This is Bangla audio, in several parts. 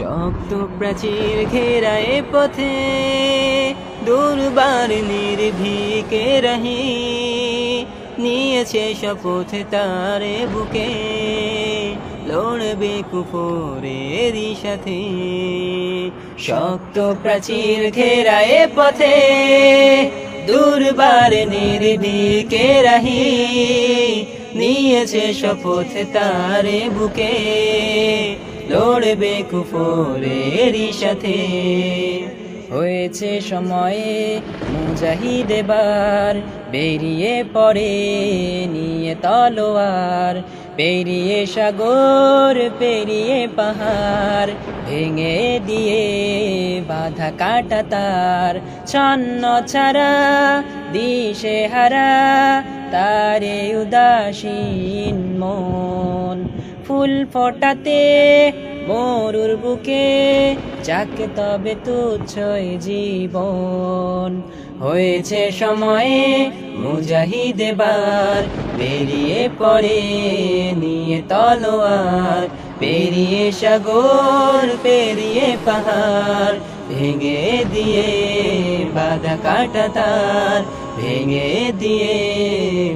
শক্ত প্রাচীর ঘেরায় পথে, দুর্বার নির্ভীকে রহি, নিয়েছে শপথ তারে বুকে, লড়বে কুফরেরই সাথে। শক্ত প্রাচীর ঘেরায় পথে, দুর্বার নির্ভীকে রহি, নিয়েছে শপথ তারে বুকে। লড়বে কুফরেরই সাথে। হয়েছে সময়ে মুজাহিদ এবার বেরিয়ে পড়ে, নিয়ে তলোয়ার, পেরিয়ে সাগর, পেরিয়ে পাহাড়, ভেঙে দিয়ে বাধা কাটা তার। ছন্ন ছাড়া দিশে হারা তারে উদাসীন মন। ফুল ফোটাতে, মরুর বুকে যাকে তবে তুচ্ছই জীবন। হয়েছে সময়ে মুজাহিদ এবার বেরিয়ে পড়ে, নিয়ে তলোয়ার, পেরিয়ে সাগর, পেরিয়ে পাহাড়, ভেঙে দিয়ে বাধা কাটা তার, ভেঙে দিয়ে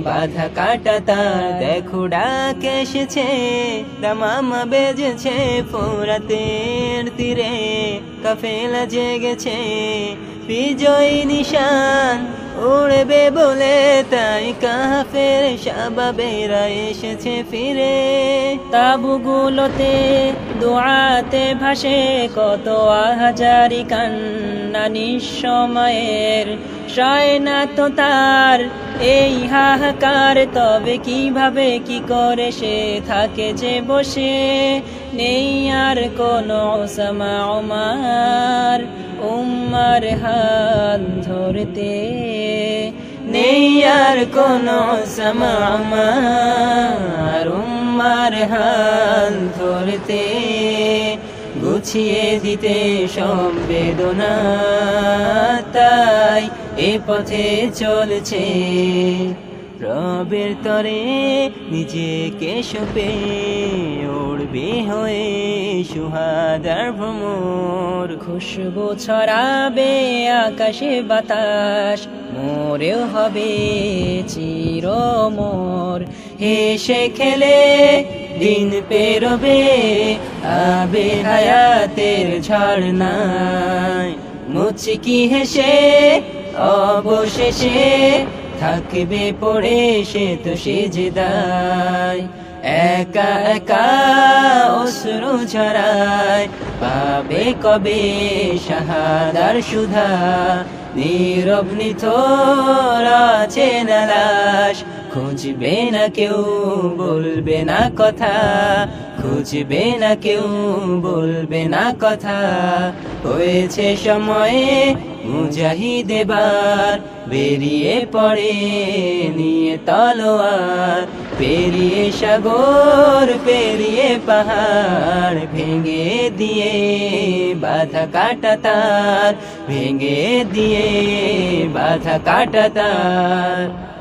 বাধা কাটা তার। দেখো ডাক এসেছে দামামা বেজেছে ফোরাতের তীরে। কাফেলা জেগেছে বিজয় নিশান। উড়বে বলে তাই কাফের সাবাবেরা এসেছে ফিরে। তাবুগুলোতে দোয়াতে ভাসে কত হাজারি কান্না নিঃসময়ের। সয় না তো তার এই হাহাকার, তবে কীভাবে কি করে সে থাকে যে বসে? নেই আর কোনো সমা আমার উম্মার হাত ধরতে নেই আর কোনো আমার। উম্মার হাত ধরতে গুছিয়ে দিতে সম্বেদনা তাই এ পথে চলছে রবের তরে নিজেকে সপে উড়বে হয়ে সুহাদার ভ্রমর। খুশবু ছড়াবে আকাশে বাতাস, মোরেও হবে চির মোর হেসে খেলে দিন পেরোবে, আবে হায়াতের ঝর্ণায় মুচকি হেসে, অবশেষে থাকবে পড়ে সে তো সেজদায়। একা একা অশ্রু ঝরায় পাবে কবে শাহাদার সুধা? নীরব নিথর আছে নালাশ খুঁজবে না কেউ, বলবে না কথা। খুঁজবে না কেউ, বলবে না কথা। হয়েছে সময়ে মুজাহিদ এবার। বেরিয়ে পড়ে নিয়ে তলোয়ার, পেরিয়ে সাগর, পেরিয়ে পাহাড়, ভেঙে দিয়ে বাধা কাটা তার, ভেঙে দিয়ে বাধা কাটা তার।